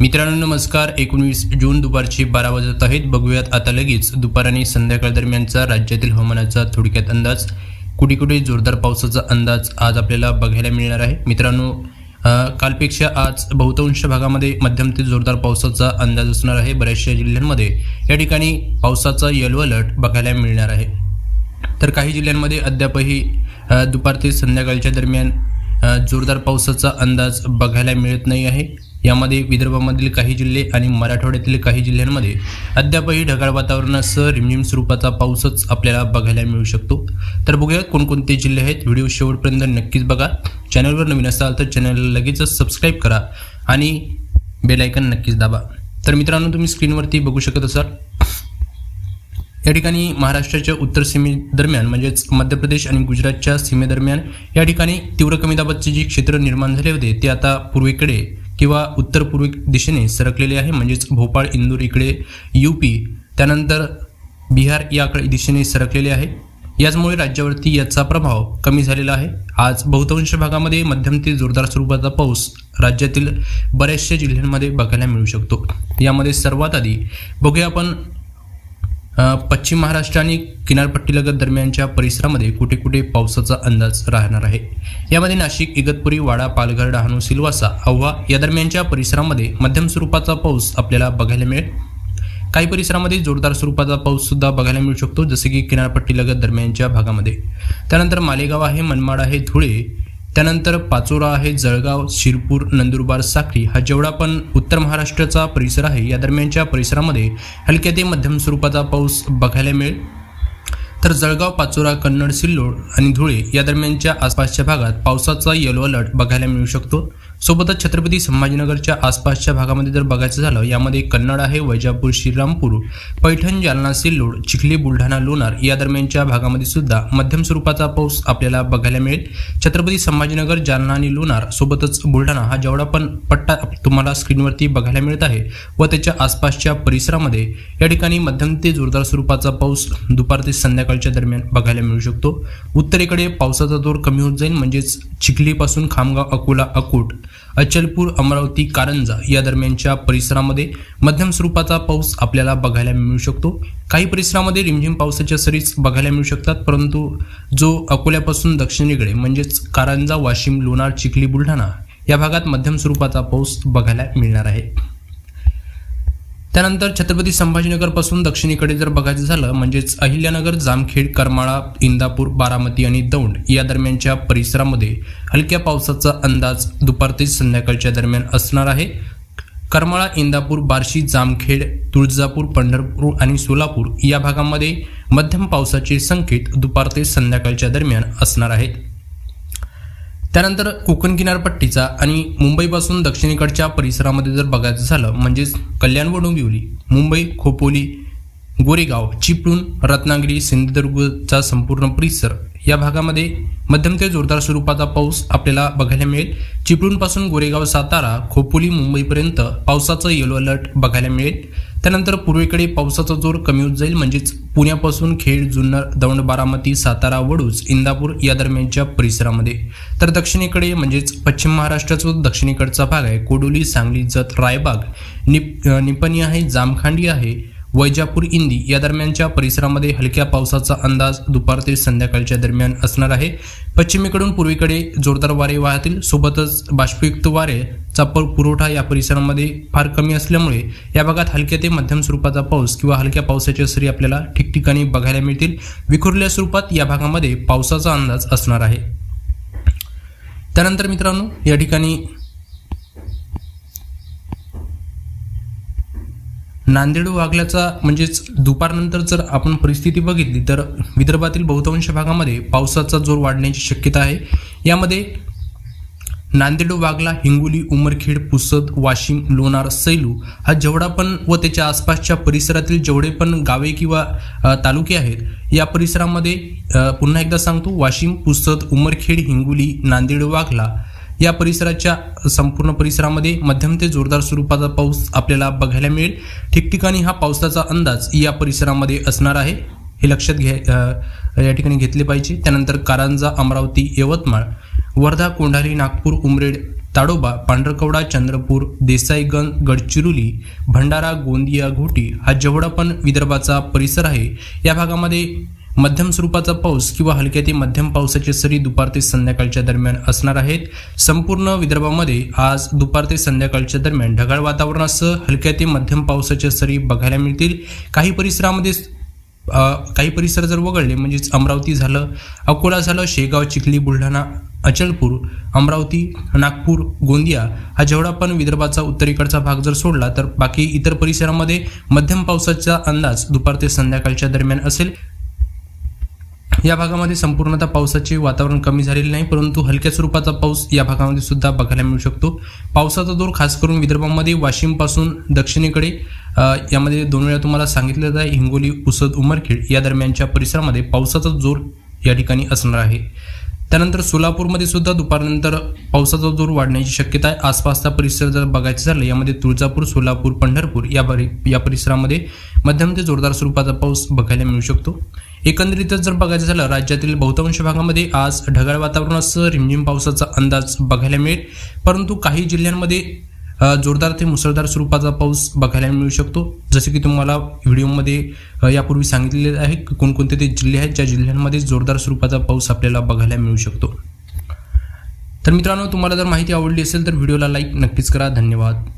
मित्रांनो नमस्कार. एकोणवीस जून दुपारची बारा वाजत आहेत. बघूयात आता लगेच दुपार आणि संध्याकाळ दरम्यानचा राज्यातील हवामानाचा थोडक्यात अंदाज. कुठे कुठे जोरदार पावसाचा अंदाज आज आपल्याला बघायला मिळणार आहे. मित्रांनो कालपेक्षा आज बहुतांश भागामध्ये मध्यम ते जोरदार पावसाचा अंदाज असणार आहे. बऱ्याचशा जिल्ह्यांमध्ये या ठिकाणी पावसाचा येलो अलर्ट बघायला मिळणार आहे. तर काही जिल्ह्यांमध्ये अद्यापही दुपार ते संध्याकाळच्या दरम्यान जोरदार पावसाचा अंदाज बघायला मिळत नाही आहे. यामध्ये विदर्भामधील काही जिल्हे आणि मराठवाड्यातील काही जिल्ह्यांमध्ये अद्यापही ढगाळ वातावरणासह रिमझिम स्वरूपाचा पाऊसच आपल्याला बघायला मिळू शकतो. तर बघूया कोणकोणते जिल्हे आहेत. व्हिडिओ शेवटपर्यंत नक्कीच बघा. चॅनलवर नवीन असाल तर चॅनलला लगेचच सबस्क्राईब करा आणि बेलायकन नक्कीच दाबा. तर मित्रांनो तुम्ही स्क्रीनवरती बघू शकत असाल. या ठिकाणी महाराष्ट्राच्या उत्तर सीमेदरम्यान म्हणजेच मध्य प्रदेश आणि गुजरातच्या सीमेदरम्यान या ठिकाणी तीव्र कमी दाबाचे जे क्षेत्र निर्माण झाले होते ते आता पूर्वेकडे किंवा उत्तर पूर्व दिशेने सरकलेले आहे. म्हणजेच भोपाळ इंदूर इकडे यूपी त्यानंतर बिहार याकडे दिशेने सरकलेले आहे. याचमुळे राज्यावरती याचा प्रभाव कमी झालेला आहे. आज बहुतांश भागामध्ये मध्यम ते जोरदार स्वरूपाचा पाऊस राज्यातील बऱ्याचशा जिल्ह्यांमध्ये बघायला मिळू शकतो. यामध्ये सर्वात आधी बघूया आपण पश्चिम महाराष्ट्र आणि किनारपट्टीलगत दरम्यानच्या परिसरामध्ये कुठे कुठे पावसाचा अंदाज राहणार आहे? यामध्ये नाशिक इगतपुरी वाडा पालघर डहाणू सिलवासा आव्हा या दरम्यानच्या परिसरामध्ये मध्यम स्वरूपाचा पाऊस आपल्याला बघायला मिळेल. काही परिसरामध्ये जोरदार स्वरूपाचा पाऊस सुद्धा बघायला मिळू शकतो जसे की किनारपट्टीलगत दरम्यानच्या भागामध्ये. त्यानंतर मालेगाव आहे मनमाड आहे धुळे त्यानंतर पाचोरा आहे जळगाव शिरपूर नंदुरबार साखरी हा जेवढा पण उत्तर महाराष्ट्राचा परिसर आहे या दरम्यानच्या परिसरामध्ये हलक्या ते मध्यम स्वरूपाचा पाऊस बघायला मिळेल. तर जळगाव पाचोरा कन्नड सिल्लोड आणि धुळे या दरम्यानच्या आसपासच्या भागात पावसाचा येलो अलर्ट बघायला मिळू शकतो. सोबतच छत्रपती संभाजीनगरच्या आसपासच्या भागामध्ये जर बघायचं झालं यामध्ये कन्नड आहे वैजापूर श्रीरामपूर पैठण जालना सिल्लोड चिखली बुलढाणा लोणार या दरम्यानच्या भागामध्ये सुद्धा मध्यम स्वरूपाचा पाऊस आपल्याला बघायला मिळेल. छत्रपती संभाजीनगर जालना आणि लोणार सोबतच बुलढाणा हा जेवढा पण पट्टा तुम्हाला स्क्रीनवरती बघायला मिळत आहे व त्याच्या आसपासच्या परिसरामध्ये या ठिकाणी मध्यम ते जोरदार स्वरूपाचा पाऊस दुपार ते संध्याकाळच्या दरम्यान बघायला मिळू शकतो. उत्तरेकडे पावसाचा जोर कमी होत जाईल म्हणजेच चिखलीपासून खामगाव अकोला अकोट अचलपूर अमरावती कारंजा या दरम्यानच्या परिसरामध्ये मध्यम स्वरूपाचा पाऊस आपल्याला बघायला मिळू शकतो. काही परिसरामध्ये रिमझिम पावसाच्या सरीच बघायला मिळू शकतात परंतु जो अकोल्यापासून दक्षिणेकडे म्हणजेच कारंजा वाशिम लोणार चिखली बुलढाणा या भागात मध्यम स्वरूपाचा पाऊस बघायला मिळणार आहे. त्यानंतर छत्रपती संभाजीनगरपासून दक्षिणेकडे जर बघायचं झालं म्हणजेच अहिल्यानगर जामखेड करमाळा इंदापूर बारामती आणि दौंड या दरम्यानच्या परिसरामध्ये हलक्या पावसाचा अंदाज दुपार ते संध्याकाळच्या दरम्यान असणार आहे. करमाळा इंदापूर बार्शी जामखेड तुळजापूर पंढरपूर आणि सोलापूर या भागामध्ये मध्यम पावसाचे संकेत दुपार ते संध्याकाळच्या दरम्यान असणार आहेत. त्यानंतर कोकण किनारपट्टीचा आणि मुंबईपासून दक्षिणेकडच्या परिसरामध्ये जर बघायचं झालं म्हणजेच कल्याण व डोंबिवली मुंबई खोपोली गोरेगाव चिपळूण रत्नागिरी सिंधुदुर्गचा संपूर्ण परिसर या भागामध्ये मध्यम ते जोरदार स्वरूपाचा पाऊस आपल्याला बघायला मिळेल. चिपळूणपासून गोरेगाव सातारा खोपोली मुंबईपर्यंत पावसाचं येलो अलर्ट बघायला मिळेल. त्यानंतर पूर्वेकडे पावसाचा जोर कमी होत जाईल म्हणजेच पुण्यापासून खेड जुन्नर दौंड बारामती सातारा वडूज इंदापूर या दरम्यानच्या परिसरामध्ये. तर दक्षिणेकडे म्हणजेच पश्चिम महाराष्ट्राचा जो दक्षिणेकडचा भाग आहे कोडोली सांगली जत रायबाग निप निपणी आहे जामखांडी आहे वैजापूर इंदी या दरम्यानच्या परिसरामध्ये हलक्या पावसाचा अंदाज दुपार ते संध्याकाळच्या दरम्यान असणार आहे. पश्चिमेकडून पूर्वेकडे जोरदार वारे वाहतील. सोबतच बाष्पयुक्त वाऱ्याचा प पुरवठा या परिसरामध्ये फार कमी असल्यामुळे या भागात हलक्या ते मध्यम स्वरूपाचा पाऊस किंवा हलक्या पावसाच्या सरी आपल्याला ठिकठिकाणी बघायला मिळतील. विखुरल्या स्वरूपात या भागामध्ये पावसाचा अंदाज असणार आहे. त्यानंतर मित्रांनो या ठिकाणी नांदेड वागल्याचा म्हणजेच दुपारनंतर जर आपण परिस्थिती बघितली तर विदर्भातील बहुतांश भागामध्ये पावसाचा जोर वाढण्याची शक्यता आहे. यामध्ये नांदेड वागला हिंगोली उमरखेड पुसद वाशिम लोणार सैलू हा जेवढा पण व त्याच्या आसपासच्या परिसरातील जेवढे पण गावे किंवा तालुके आहेत या परिसरामध्ये पुन्हा एकदा सांगतो वाशिम पुसद उमरखेड हिंगोली नांदेड वाघला या परिसराच्या संपूर्ण परिसरामध्ये मध्यम ते जोरदार स्वरूपाचा पाऊस आपल्याला बघायला मिळेल. ठिकठिकाणी हा पावसाचा अंदाज या परिसरामध्ये असणार आहे. हे लक्षात घ्या या ठिकाणी घेतले पाहिजे. त्यानंतर कारंजा अमरावती यवतमाळ वर्धा कोंढारी नागपूर उमरेड ताडोबा पांढरकवडा चंद्रपूर देसाईगंज गडचिरोली भंडारा गोंदिया घोटी हा जेवढा पण विदर्भाचा परिसर आहे या भागामध्ये मध्यम स्वरूपाचा पाऊस किंवा हलक्या ते मध्यम पावसाचे सरी दुपार ते संध्याकाळच्या दरम्यान असणार आहेत. संपूर्ण विदर्भामध्ये आज दुपार ते संध्याकाळच्या दरम्यान ढगाळ वातावरणासह हलक्या ते मध्यम पावसाच्या सरी बघायला मिळतील. काही परिसरामध्ये काही परिसर जर वगळले म्हणजेच अमरावती झालं अकोला झालं शेगाव चिखली बुलढाणा अचलपूर अमरावती नागपूर गोंदिया हा जेवढा पण विदर्भाचा उत्तरेकडचा भाग जर सोडला तर बाकी इतर परिसरामध्ये मध्यम पावसाचा अंदाज दुपार ते संध्याकाळच्या दरम्यान असेल. या भागामध्ये संपूर्णतः पावसाचे वातावरण कमी झालेले नाही परंतु हलक्या स्वरूपाचा पाऊस या भागामध्ये सुद्धा बघायला मिळू शकतो. पावसाचा जोर खास करून विदर्भामध्ये वाशिमपासून दक्षिणेकडे यामध्ये दोन वेळा तुम्हाला सांगितलं आहे हिंगोली उसद उमरखेड या दरम्यानच्या परिसरामध्ये पावसाचा जोर या ठिकाणी असणार आहे. त्यानंतर सोलापूरमध्ये सुद्धा दुपारनंतर पावसाचा जोर वाढण्याची शक्यता आहे. आसपासचा परिसर जर बघायचं झालं यामध्ये तुळजापूर सोलापूर पंढरपूर या परि या परिसरामध्ये मध्यम ते जोरदार स्वरूपाचा पाऊस बघायला मिळू शकतो. एकंदरीतच जर बघायचं झालं राज्यातील बहुतांश भागामध्ये आज ढगाळ वातावरणासह रिमझिम पावसाचा अंदाज बघायला मिळेल. परंतु काही जिल्ह्यांमध्ये जोरदार ते मुसळधार स्वरूपाचा पाऊस बघायला मिळू शकतो. जसे की तुम्हाला व्हिडिओमध्ये यापूर्वी सांगितलेले आहे की कोणकोणते ते जिल्हे आहेत ज्या जिल्ह्यांमध्ये जोरदार स्वरूपाचा पाऊस आपल्याला बघायला मिळू शकतो. तर मित्रांनो तुम्हाला जर माहिती आवडली असेल तर व्हिडिओला लाईक नक्कीच करा. धन्यवाद.